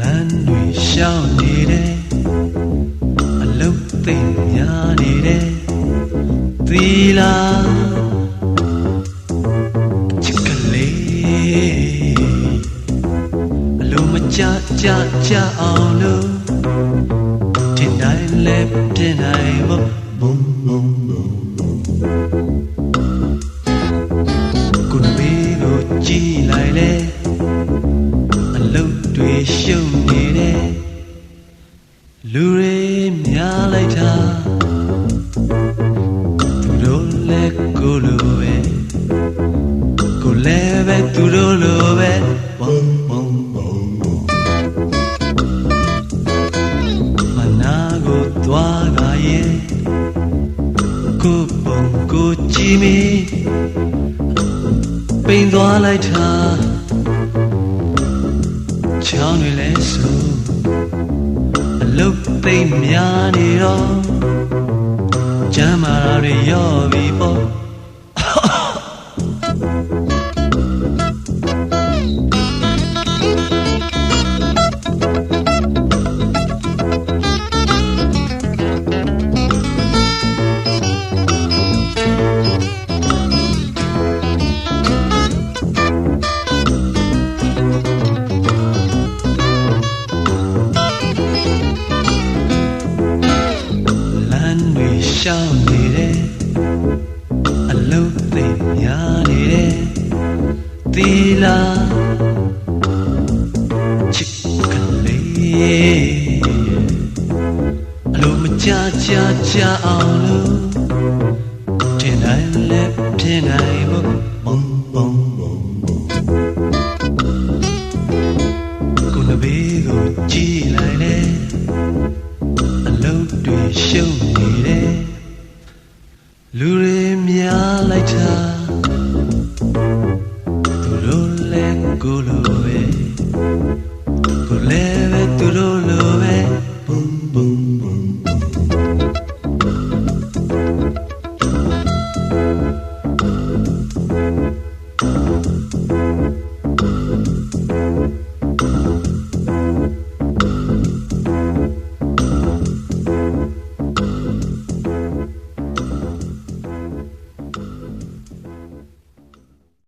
လမ်းတွေရှောင်းနေတယ်အလုတ်သိမ့်များနေတယ်သီလာချစ်ကလေးအလိုမကြကြကြအောင်လို့တင်တိုင်းလဲတင်တိုင်းဘုံဘုံဘုံ တ်တွေရှုံနေတယ်လူတွေများလိုက်တာသူတို့လည်းကိုလိုပဲကိုလည်းပဲသူတို့လိုပဲဘုံဘုံဘုံမနာကိုသွားကြရဲ့ကိုပုံကိုကြည့်မိပိန်သွားလိုက်တာ ချောင်းတွေလဲဆိုအလုတ်သိမ့်များနေတော့ကျမ်းမာတာတွေရော့ပြီပေါ့ ရှောင်းနေတယ်အလုံးသိပ်များနေတယ်သီလာချစ်ကလေးအလုံးမကြကြကြအောင်လို့တင်တိုင်းလည်းပြင်နိုင်ဖို့ဘုံဘုံဘုံကိုယ်နဘေးကိုကြည့်လိုက်လေအလုံးတွေရှုံး